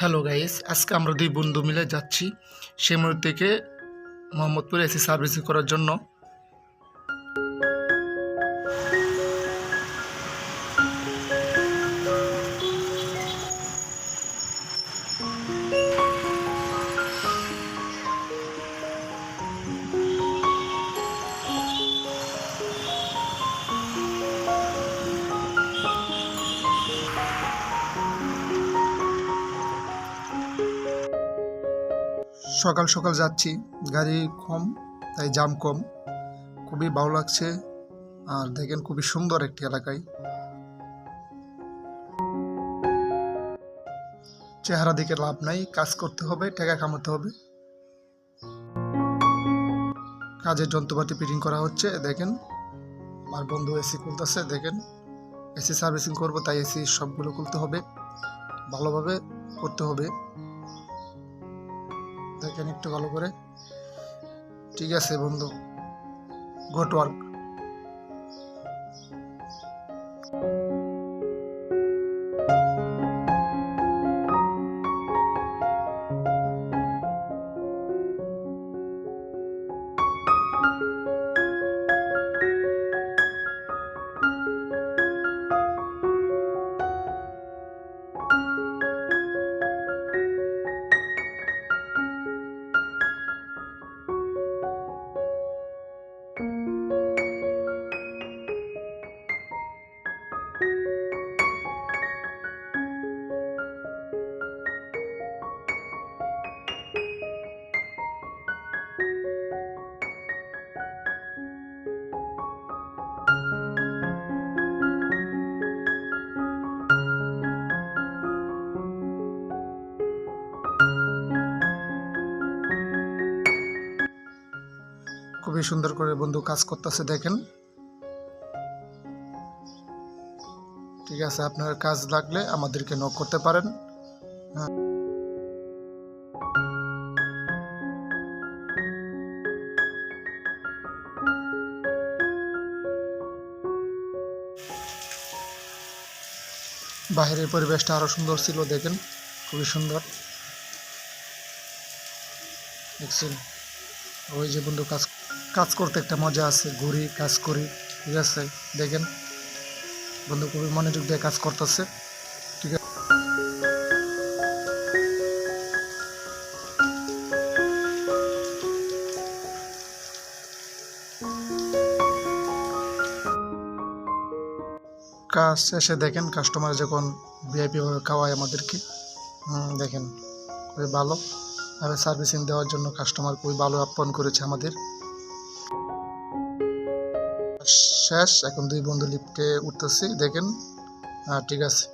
Hello guys আজকে আমরা দুই বন্ধু মিলে যাচ্ছি। সেমুর থেকে মোহাম্মদপুরে এসি সার্ভিসিং করার জন্য। সকাল সকাল যাচ্ছি। গাড়ি কম, তাই জাম কম। খুবই ভালো লাগছে। আর দেখেন খুবই সুন্দর একটি এলাকায়। চেহারা দিকে লাভ নাই। কাজ করতে হবে টাকা কামাতে হবে। কাজের যন্ত্রপাতি ফিটিং করা হচ্ছে, দেখেন। আমার বন্ধু এসি খুলতেছে, দেখেন। এসি সার্ভিসিং করব, তাই এসি সবগুলো খুলতে হবে। ভালোভাবে করতে হবে। দেখেন একটু ভালো করে। ঠিক আছে বন্ধু গুড ওয়ার্ক খুবই সুন্দর করে বন্ধু কাজ করতেছে, দেখেন। ঠিক আছে, আপনার কাজ লাগলে আমাদেরকে নক করতে পারেন। বাইরের পরিবেশটা আরও সুন্দর ছিল, দেখেন। খুবই সুন্দর। দেখছেন? ওই যে বন্ধু কাজ কাজ করতে একটা মজা আছে, ঘুরি, কাজ করি, ঠিক আছে? দেখেন, বন্ধু খুবই মনোযোগ দিয়ে কাজ করতেছে, ঠিক আছে? কাজ শেষে দেখেন কাস্টমার যখন ভিআইপি ভাবে খাওয়ায় আমাদেরকে দেখেন, খুবই ভালো। সার্ভিসিং দেওয়ার জন্য কাস্টমার খুবই ভালো আপ্যায়ন করেছে আমাদের। শেষ, এখন দুই বন্ধু লিফটে উঠতেছি, দেখেন। হ্যাঁ ঠিক আছে।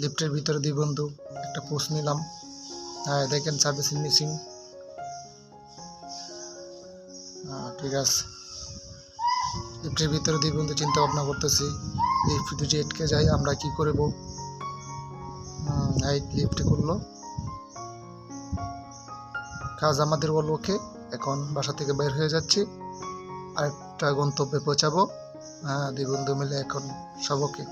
লিফটের ভিতরে দুই বন্ধু, একটা পোস্ট নিলাম। হ্যাঁ দেখেন, সার্ভিসিং মিসিং। হ্যাঁ ঠিক আছে। লিফটের ভিতরে দুই বন্ধু চিন্তা ভাবনা করতেছি, লিফট যদি আটকে যাই আমরা কি করব? এই লিফট করল কাজ আমাদের বলব ওকে এখন বাসা থেকে বের হয়ে যাচ্ছি। আরেকটা গন্তব্যে পৌঁছাবো। দুই বন্ধু মিলে এখন সব ওকে